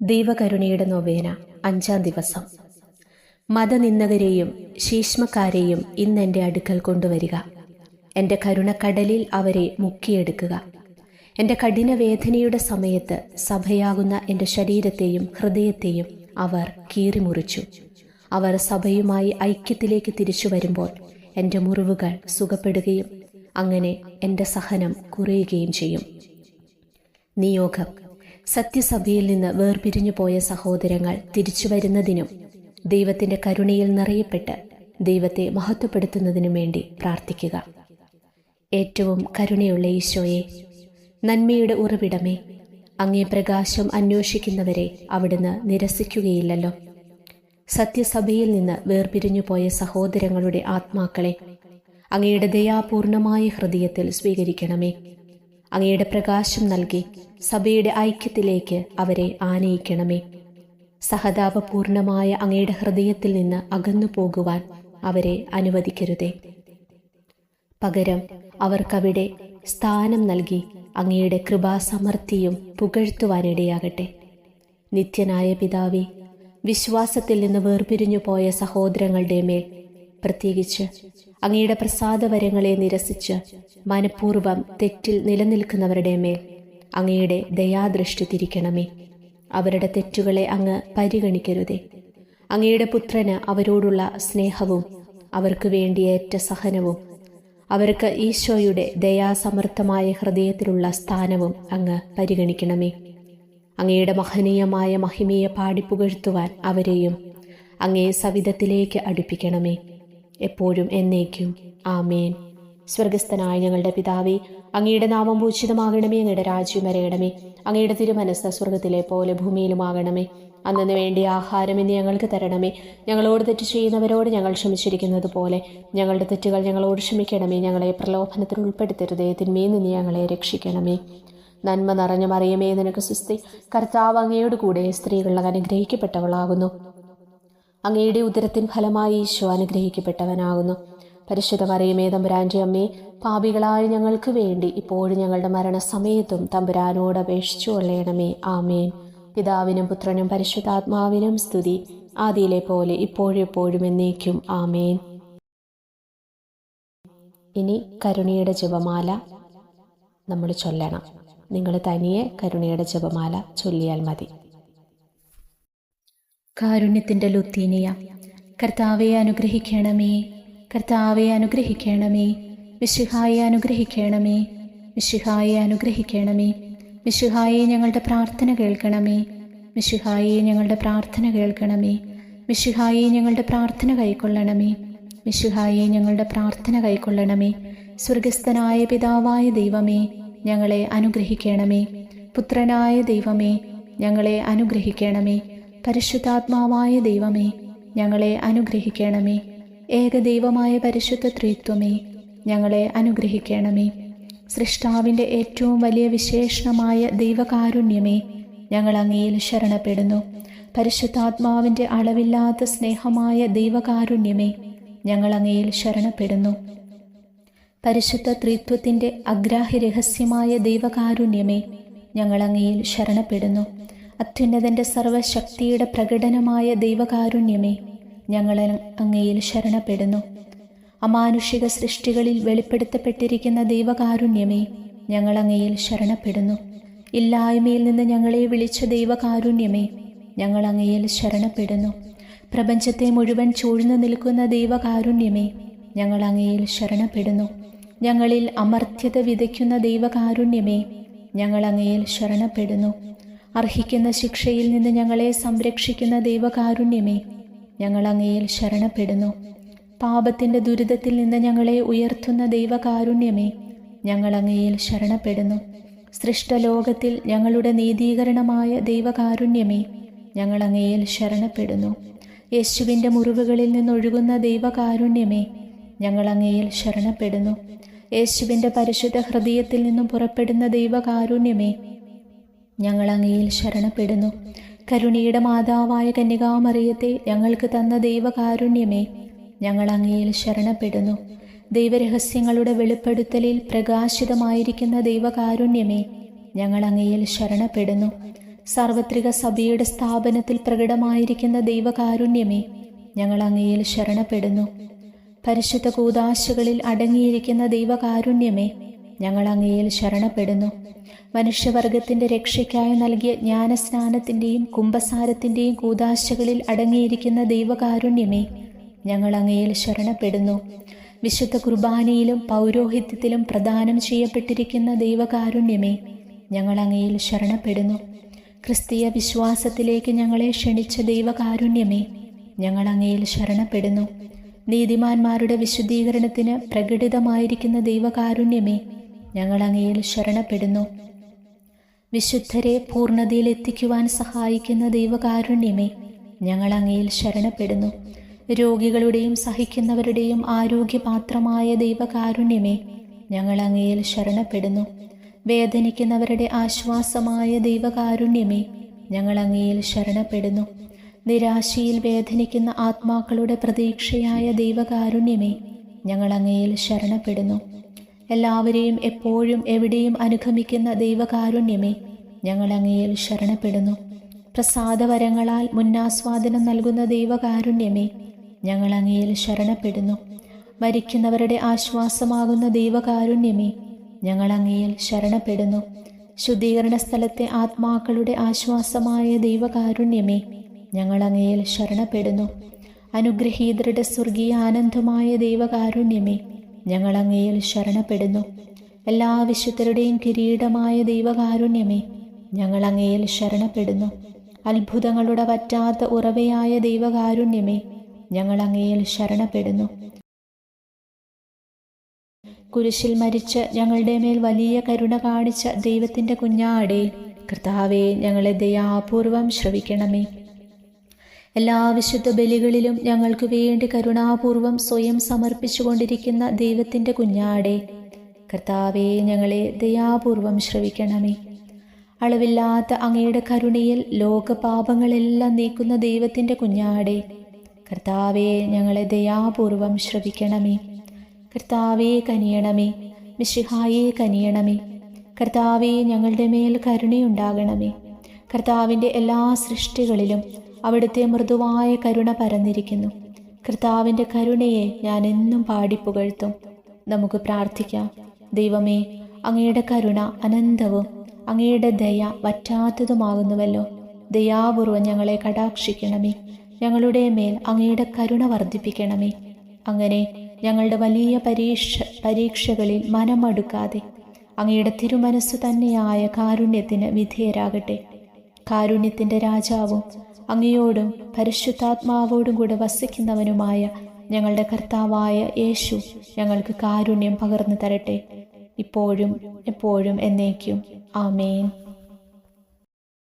ദൈവകരുണയുടെ നൊവേന അഞ്ചാം ദിവസം. മതനിന്ദകരെയും ശീഷ്മക്കാരെയും ഇന്ന് എന്റെ അടുക്കൽ കൊണ്ടുവരിക. എന്റെ കരുണക്കടലിൽ അവരെ മുക്കിയെടുക്കുക. എന്റെ കഠിനവേദനയുടെ സമയത്ത് സഭയാകുന്ന എന്റെ ശരീരത്തെയും ഹൃദയത്തെയും അവർ കീറിമുറിച്ചു. അവർ സഭയുമായി ഐക്യത്തിലേക്ക് തിരിച്ചു വരുമ്പോൾ എന്റെ മുറിവുകൾ സുഖപ്പെടുകയും അങ്ങനെ എന്റെ സഹനം കുറയുകയും ചെയ്യും. നിയോഗം. സത്യസഭയിൽ നിന്ന് വേർപിരിഞ്ഞു പോയ സഹോദരങ്ങൾ തിരിച്ചു വരുന്നതിനും ദൈവത്തിന്റെ കരുണയിൽ നിറയപ്പെട്ട് ദൈവത്തെ മഹത്വപ്പെടുത്തുന്നതിനും വേണ്ടി പ്രാർത്ഥിക്കുക. ഏറ്റവും കരുണയുള്ള ഈശോയെ നന്മയുടെ ഉറവിടമേ അങ്ങേ പ്രകാശം അന്വേഷിക്കുന്നവരെ അവിടുന്ന് നിരസിക്കുകയില്ലല്ലോ. സത്യസഭയിൽ നിന്ന് വേർപിരിഞ്ഞു പോയ സഹോദരങ്ങളുടെ ആത്മാക്കളെ അങ്ങയുടെ ദയാപൂർണമായ ഹൃദയത്തിൽ സ്വീകരിക്കണമേ. അങ്ങയുടെ പ്രകാശം നൽകി സഭയുടെ ഐക്യത്തിലേക്ക് അവരെ ആനയിക്കണമേ. സഹതാപപൂർണമായ അങ്ങയുടെ ഹൃദയത്തിൽ നിന്ന് അകന്നു പോകുവാൻ അവരെ അനുവദിക്കരുതേ. പകരം അവർക്കവിടെ സ്ഥാനം നൽകി അങ്ങയുടെ കൃപാസമർത്ഥിയും പുകഴ്ത്തുവാനിടയാകട്ടെ. നിത്യനായ പിതാവി വിശ്വാസത്തിൽ നിന്ന് വേർപിരിഞ്ഞു പോയ സഹോദരങ്ങളുടെ മേൽ പ്രത്യേകിച്ച് അങ്ങയുടെ പ്രസാദവരങ്ങളെ നിരസിച്ച് മനഃപൂർവം തെറ്റിൽ നിലനിൽക്കുന്നവരുടെ മേൽ അങ്ങയുടെ ദയാദൃഷ്ടി തിരിക്കണമേ. അവരുടെ തെറ്റുകളെ അങ്ങ് പരിഗണിക്കരുതേ. അങ്ങയുടെ പുത്രന് അവരോടുള്ള സ്നേഹവും അവർക്ക് വേണ്ടിയേറ്റ സഹനവും അവർക്ക് ഈശോയുടെ ദയാസമർത്ഥമായ ഹൃദയത്തിലുള്ള സ്ഥാനവും അങ്ങ് പരിഗണിക്കണമേ. അങ്ങയുടെ മഹനീയമായ മഹിമയെ പാടിപ്പുകഴ്ത്തുവാൻ അവരെയും അങ്ങേ സവിധത്തിലേക്ക് അടുപ്പിക്കണമേ. എപ്പോഴും എന്നേക്കും. ആമേൻ. സ്വർഗസ്ഥനായ ഞങ്ങളുടെ പിതാവേ അങ്ങയുടെ നാമം പൂജിതമാകണമേ അങ്ങയുടെ രാജ്യം വരയണമേ അങ്ങയുടെ തിരുമനസ് സ്വർഗത്തിലെ പോലെ ഭൂമിയിലുമാകണമേ. അന്നു വേണ്ടി ആഹാരം ഇന്ന് ഞങ്ങൾക്ക് തരണമേ. ഞങ്ങളോട് തെറ്റ് ചെയ്യുന്നവരോട് ഞങ്ങൾ ക്ഷമിച്ചിരിക്കുന്നത് പോലെ ഞങ്ങളുടെ തെറ്റുകൾ ഞങ്ങളോട് ക്ഷമിക്കണമേ. ഞങ്ങളെ പ്രലോഭനത്തിൽ ഉൾപ്പെടുത്തരുതേ. തിന്മയിൽ നിന്ന് ഞങ്ങളെ രക്ഷിക്കണമേ. നന്മ നിറഞ്ഞ മറിയമേ നിനക്ക് സുസ്തി. കർത്താവ് അങ്ങയോട് കൂടെ സ്ത്രീകൾ അനുഗ്രഹിക്കപ്പെട്ടവളാകുന്നു. അങ്ങയുടെ ഉദരത്തിൻ ഫലമായി ഈശോ അനുഗ്രഹിക്കപ്പെട്ടവനാകുന്നു. പരിശുദ്ധ മറിയമേ തമ്പുരാന്റെ അമ്മേ പാപികളായ ഞങ്ങൾക്ക് വേണ്ടി ഇപ്പോഴും ഞങ്ങളുടെ മരണസമയത്തും തമ്പുരാനോട് അപേക്ഷിച്ചു കൊള്ളണമേ. ആമേൻ. പിതാവിനും പുത്രനും പരിശുദ്ധാത്മാവിനും സ്തുതി. ആദിയിലെ പോലെ ഇപ്പോഴെപ്പോഴും എന്നേക്കും. ആമേൻ. ഇനി കരുണയുടെ ജപമാല നമ്മൾ ചൊല്ലണം. നിങ്ങൾ തനിയെ കരുണയുടെ ജപമാല ചൊല്ലിയാൽ മതി. കാരുണ്യത്തിന്റെ ലുത്തീനിയ. കർത്താവെ അനുഗ്രഹിക്കണമേ. കർത്താവെ അനുഗ്രഹിക്കണമേ. വിശുഹായെ അനുഗ്രഹിക്കണമേ. വിശുഹായെ അനുഗ്രഹിക്കണമേ. വിശുഹായെ ഞങ്ങളുടെ പ്രാർത്ഥന കേൾക്കണമേ. വിശുഹായെ ഞങ്ങളുടെ പ്രാർത്ഥന കേൾക്കണമേ. വിശുഹായെ ഞങ്ങളുടെ പ്രാർത്ഥന കൈക്കൊള്ളണമേ. വിശുഹായെ ഞങ്ങളുടെ പ്രാർത്ഥന കൈക്കൊള്ളണമേ. സ്വർഗസ്ഥനായ പിതാവായ ദൈവമേ ഞങ്ങളെ അനുഗ്രഹിക്കണമേ. പുത്രനായ ദൈവമേ ഞങ്ങളെ അനുഗ്രഹിക്കണമേ. പരിശുദ്ധാത്മാവായ ദൈവമേ ഞങ്ങളെ അനുഗ്രഹിക്കണമേ. ഏകദൈവമായ പരിശുദ്ധ ത്രിത്വമേ ഞങ്ങളെ അനുഗ്രഹിക്കണമേ. സൃഷ്ടാവിന്റെ ഏറ്റവും വലിയ വിശേഷണമായ ദൈവകാരുണ്യമേ ഞങ്ങൾ അങ്ങയിൽ ശരണപ്പെടുന്നു. പരിശുദ്ധാത്മാവിന്റെ അളവില്ലാത്ത സ്നേഹമായ ദൈവകാരുണ്യമേ ഞങ്ങൾ അങ്ങയിൽ ശരണപ്പെടുന്നു. പരിശുദ്ധ ത്രിത്വത്തിന്റെ അഗ്രാഹ്യ രഹസ്യമായ ദൈവകാരുണ്യമേ ഞങ്ങൾ അങ്ങയിൽ ശരണപ്പെടുന്നു. അത്യുന്നതന്റെ സർവശക്തിയുടെ പ്രകടനമായ ദൈവകാരുണ്യമേ ഞങ്ങൾ അങ്ങയിൽ ശരണപ്പെടുന്നു. അമാനുഷിക സൃഷ്ടികളിൽ വെളിപ്പെടുത്തപ്പെട്ടിരിക്കുന്ന ദൈവകാരുണ്യമേ ഞങ്ങൾ അങ്ങയിൽ ശരണപ്പെടുന്നു. ഇല്ലായ്മയിൽ നിന്ന് ഞങ്ങളെ വിളിച്ച ദൈവകാരുണ്യമേ ഞങ്ങൾ അങ്ങയിൽ ശരണപ്പെടുന്നു. പ്രപഞ്ചത്തെ മുഴുവൻ ചൂഴ്ന്നു നിൽക്കുന്ന ദൈവകാരുണ്യമേ ഞങ്ങൾ അങ്ങയിൽ ശരണപ്പെടുന്നു. ഞങ്ങളിൽ അമർത്യത വിതയ്ക്കുന്ന ദൈവകാരുണ്യമേ ഞങ്ങൾ അങ്ങയിൽ ശരണപ്പെടുന്നു. അർഹിക്കുന്ന ശിക്ഷയിൽ നിന്ന് ഞങ്ങളെ സംരക്ഷിക്കുന്ന ദൈവകാരുണ്യമേ ഞങ്ങൾ അങ്ങയിൽ ശരണപ്പെടുന്നു. പാപത്തിന്റെ ദുരിതത്തിൽ നിന്ന് ഞങ്ങളെ ഉയർത്തുന്ന ദൈവകാരുണ്യമേ ഞങ്ങൾ അങ്ങയിൽ ശരണപ്പെടുന്നു. സൃഷ്ടലോകത്തിൽ ഞങ്ങളുടെ നീതീകരണമായ ദൈവകാരുണ്യമേ ഞങ്ങൾ അങ്ങയിൽ ശരണപ്പെടുന്നു. യേശുവിന്റെ മുറിവുകളിൽ നിന്നൊഴുകുന്ന ദൈവകാരുണ്യമേ ഞങ്ങൾ അങ്ങയിൽ ശരണപ്പെടുന്നു. യേശുവിന്റെ പരിശുദ്ധ ഹൃദയത്തിൽ നിന്നും പുറപ്പെടുന്ന ദൈവകാരുണ്യമേ ഞങ്ങൾ അങ്ങയിൽ ശരണപ്പെടുന്നു. കരുണയുടെ മാതാവായ കന്യകാമറിയത്തെ ഞങ്ങൾക്ക് തന്ന ദൈവകാരുണ്യമേ ഞങ്ങൾ അങ്ങയിൽ ശരണപ്പെടുന്നു. ദൈവരഹസ്യങ്ങളുടെ വെളിപ്പെടുത്തലിൽ പ്രകാശിതമായിരിക്കുന്ന ദൈവകാരുണ്യമേ ഞങ്ങൾ അങ്ങയിൽ ശരണപ്പെടുന്നു. സാർവത്രിക സഭയുടെ സ്ഥാപനത്തിൽ പ്രകടമായിരിക്കുന്ന ദൈവകാരുണ്യമേ ഞങ്ങൾ അങ്ങയിൽ ശരണപ്പെടുന്നു. പരിശുദ്ധ കൂതാശകളിൽ അടങ്ങിയിരിക്കുന്ന ദൈവകാരുണ്യമേ ഞങ്ങൾ അങ്ങയിൽ ശരണപ്പെടുന്നു. മനുഷ്യവർഗത്തിന്റെ രക്ഷയ്ക്കായി നൽകിയ ജ്ഞാനസ്നാനത്തിന്റെയും കുംഭസാരത്തിന്റെയും കൂതാശകളിൽ അടങ്ങിയിരിക്കുന്ന ദൈവകാരുണ്യമേ ഞങ്ങൾ അങ്ങയിൽ ശരണപ്പെടുന്നു. വിശുദ്ധ കുർബാനയിലും പൗരോഹിത്യത്തിലും പ്രദാനം ചെയ്യപ്പെട്ടിരിക്കുന്ന ദൈവകാരുണ്യമേ ഞങ്ങൾ അങ്ങയിൽ ശരണപ്പെടുന്നു. ക്രിസ്തീയ വിശ്വാസത്തിലേക്ക് ഞങ്ങളെ ക്ഷണിച്ച ദൈവകാരുണ്യമേ ഞങ്ങൾ അങ്ങയിൽ ശരണപ്പെടുന്നു. നീതിമാന്മാരുടെ വിശുദ്ധീകരണത്തിന് പ്രകടിതമായിരിക്കുന്ന ദൈവകാരുണ്യമേ ഞങ്ങൾ അങ്ങയിൽ ശരണപ്പെടുന്നു. വിശുദ്ധരെ പൂർണതയിൽ എത്തിക്കുവാൻ സഹായിക്കുന്ന ദൈവകാരുണ്യമേ ഞങ്ങൾ അങ്ങയിൽ ശരണപ്പെടുന്നു. രോഗികളുടെയും സഹിക്കുന്നവരുടെയും ആരോഗ്യപാത്രമായ ദൈവകാരുണ്യമേ ഞങ്ങൾ അങ്ങയിൽ ശരണപ്പെടുന്നു. വേദനിക്കുന്നവരുടെ ആശ്വാസമായ ദൈവകാരുണ്യമേ ഞങ്ങൾ അങ്ങയിൽ ശരണപ്പെടുന്നു. നിരാശയിൽ വേദനിക്കുന്ന ആത്മാക്കളുടെ പ്രതീക്ഷയായ ദൈവകാരുണ്യമേ ഞങ്ങൾ അങ്ങയിൽ ശരണപ്പെടുന്നു. എല്ലാവരെയും എപ്പോഴും എവിടെയും അനുഗമിക്കുന്ന ദൈവകാരുണ്യമേ ഞങ്ങൾ അങ്ങയിൽ ശരണപ്പെടുന്നു. പ്രസാദവരങ്ങളാൽ മുന്നാസ്വാദനം നൽകുന്ന ദൈവകാരുണ്യമേ ഞങ്ങൾ അങ്ങയിൽ ശരണപ്പെടുന്നു. മരിക്കുന്നവരുടെ ആശ്വാസമാകുന്ന ദൈവകാരുണ്യമേ ഞങ്ങൾ അങ്ങയിൽ ശരണപ്പെടുന്നു. ശുദ്ധീകരണ സ്ഥലത്തെ ആത്മാക്കളുടെ ആശ്വാസമായ ദൈവകാരുണ്യമേ ഞങ്ങൾ അങ്ങയിൽ ശരണപ്പെടുന്നു. അനുഗ്രഹീതരുടെ സ്വർഗീയ ആനന്ദമായ ദൈവകാരുണ്യമേ ഞങ്ങൾ അങ്ങയിൽ ശരണപ്പെടുന്നു. എല്ലാ വിശുദ്ധരുടെയും കിരീടമായ ദൈവകാരുണ്യമേ ഞങ്ങൾ അങ്ങയിൽ ശരണപ്പെടുന്നു. അത്ഭുതങ്ങളുടെ പറ്റാത്ത ഉറവയായ ദൈവകാരുണ്യമേ ഞങ്ങൾ അങ്ങയിൽ ശരണപ്പെടുന്നു. കുരിശിൽ മരിച്ച് ഞങ്ങളുടെ മേൽ വലിയ കരുണ കാണിച്ച ദൈവത്തിന്റെ കുഞ്ഞാടേ കർത്താവെ ഞങ്ങളെ ദയാപൂർവം ശ്രവിക്കണമേ. എല്ലാ വിശുദ്ധ ബലികളിലും ഞങ്ങൾക്ക് വേണ്ടി കരുണാപൂർവം സ്വയം സമർപ്പിച്ചുകൊണ്ടിരിക്കുന്ന ദൈവത്തിന്റെ കുഞ്ഞാടെ കർത്താവെ ഞങ്ങളെ ദയാപൂർവം ശ്രവിക്കണമേ. അളവില്ലാത്ത അങ്ങയുടെ കരുണയിൽ ലോകപാപങ്ങളെല്ലാം നീക്കുന്ന ദൈവത്തിന്റെ കുഞ്ഞാടെ കർത്താവെ ഞങ്ങളെ ദയാപൂർവം ശ്രവിക്കണമേ. കർത്താവെ കനിയണമേ. മിശിഹായെ കനിയണമേ. കർത്താവെ ഞങ്ങളുടെ മേൽ കരുണയുണ്ടാകണമേ. കർത്താവിന്റെ എല്ലാ സൃഷ്ടികളിലും അവിടുത്തെ മൃദുവായ കരുണ പരന്നിരിക്കുന്നു. കർത്താവിന്റെ കരുണയെ ഞാൻ എന്നും പാടിപ്പുകഴ്ത്തും നമുക്ക് പ്രാർത്ഥിക്കാം. ദൈവമേ അങ്ങയുടെ കരുണ അനന്തവും അങ്ങയുടെ ദയ വറ്റാത്തതുമാകുന്നുവല്ലോ. ദയാപൂർവം ഞങ്ങളെ കടാക്ഷിക്കണമേ. ഞങ്ങളുടെ മേൽ അങ്ങയുടെ കരുണ വർദ്ധിപ്പിക്കണമേ. അങ്ങനെ ഞങ്ങളുടെ വലിയ പരീക്ഷ പരീക്ഷകളിൽ മനമടുക്കാതെ അങ്ങയുടെ തിരുമനസ്സു തന്നെയായ കാരുണ്യത്തിന് വിധേയരാകട്ടെ. കാരുണ്യത്തിന്റെ രാജാവും അങ്ങയോടും പരിശുദ്ധാത്മാവോടും കൂടെ വസിക്കുന്നവനുമായ ഞങ്ങളുടെ കർത്താവായ യേശു ഞങ്ങൾക്ക് കാരുണ്യം പകർന്നു തരട്ടെ. ഇപ്പോഴും എപ്പോഴും എന്നേക്കും. ആമേൻ.